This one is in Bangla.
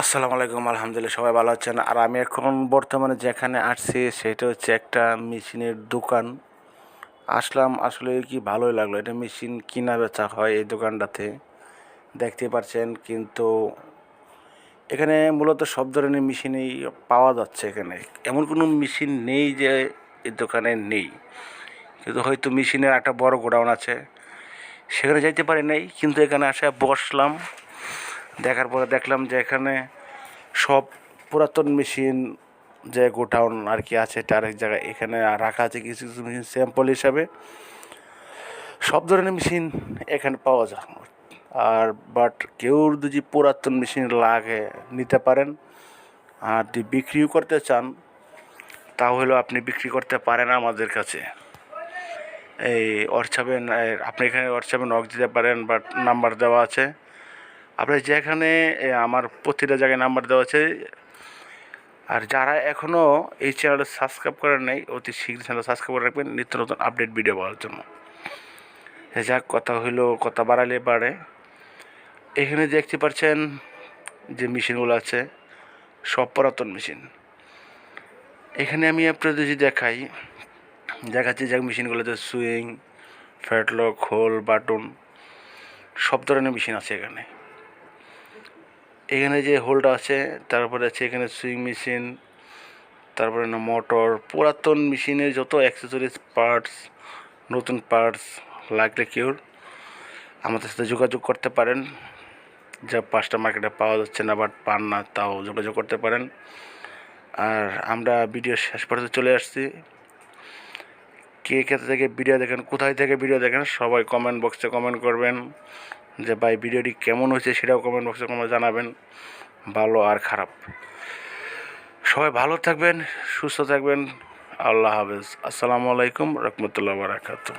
আসসালামু আলাইকুম, আলহামদুলিল্লাহ, সবাই ভালো আছেন। আর আমি এখন বর্তমানে যেখানে আসছি সেটা হচ্ছে একটা মেশিনের দোকান। আসলাম, আসলে কি ভালোই লাগল। এটা মেশিন কিনা বেচা হয় এই দোকানটাতে, দেখতে পাচ্ছেন। কিন্তু এখানে মূলত সব ধরনের মেশিনই পাওয়া যাচ্ছে এখানে। এমন কোনো মেশিন নেই যে এই দোকানে নেই। কিন্তু হয়তো মেশিনের একটা বড় গোডাউন আছে। সেখানে যাইতে পারি নাই, কিন্তু এখানে আসে বসলাম। দেখার পরে দেখলাম যে এখানে সব পুরাতন মেশিন যে গোডাউন আর কি আছে তার এক জায়গায় এখানে রাখা আছে কিছু কিছু মেশিন স্যাম্পল হিসাবে। সব ধরনের মেশিন এখানে পাওয়া যায়। আর বাট কেউ যদি পুরাতন মেশিন লাগে, নিতে পারেন। আর যদি বিক্রিও করতে চান, তাহলেও আপনি বিক্রি করতে পারেন আমাদের কাছে। এই হোয়াটসঅ্যাপে আপনি এখানে হোয়াটসঅ্যাপে নক দিতে পারেন বাট নাম্বার দেওয়া আছে। আপনার যেখানে আমার প্রতিটা জায়গায় নাম্বার দেওয়া আছে। আর যারা এখনও এই চ্যানেলটা সাবস্ক্রাইব করেন নাই, অতি শীঘ্র চ্যানেল সাবস্ক্রাইব করে রাখবেন। নিত্য নতুন আপডেট ভিডিও পাওয়ার জন্য। যাক, কথা হইল, কথা বাড়ালে বাড়ে এখানে দেখতে পাচ্ছেন যে মেশিনগুলো আছে, সব পুরাতন মেশিন এখানে আমি আপনাদের যদি দেখাই, দেখাচ্ছি যে মেশিনগুলোতে সুইং ফ্যাটলক হোল বাটন সব ধরনের মেশিন আছে এখানে। এখানে যে হোলটা আছে, তারপরে আছে এখানে সুইং মেশিন, তারপরে না মোটর, পুরাতন মেশিনের যত অ্যাক্সেসরিজ পার্টস নতুন পার্টস লাগলে কেউ আমাদের সাথে যোগাযোগ করতে পারেন। যা পাঁচটা মার্কেটে পাওয়া যাচ্ছে না বাট পান না, তাও যোগাযোগ করতে পারেন। আর আমরা ভিডিও শেষ পর্যন্ত চলে আসছি। কে কে থেকে ভিডিও দেখেন, কোথায় থেকে ভিডিও দেখেন, সবাই কমেন্ট বক্সে কমেন্ট করবেন যে, ভাই, ভিডিওটি কেমন হয়েছে? সেটাও কমেন্ট বক্সে কমেন্ট জানাবেন, ভালো আর খারাপ। সবাই ভালো থাকবেন, সুস্থ থাকবেন, আল্লাহ হাফেজ। আসসালামু আলাইকুম রহমতুল্লাহ বারাকাতু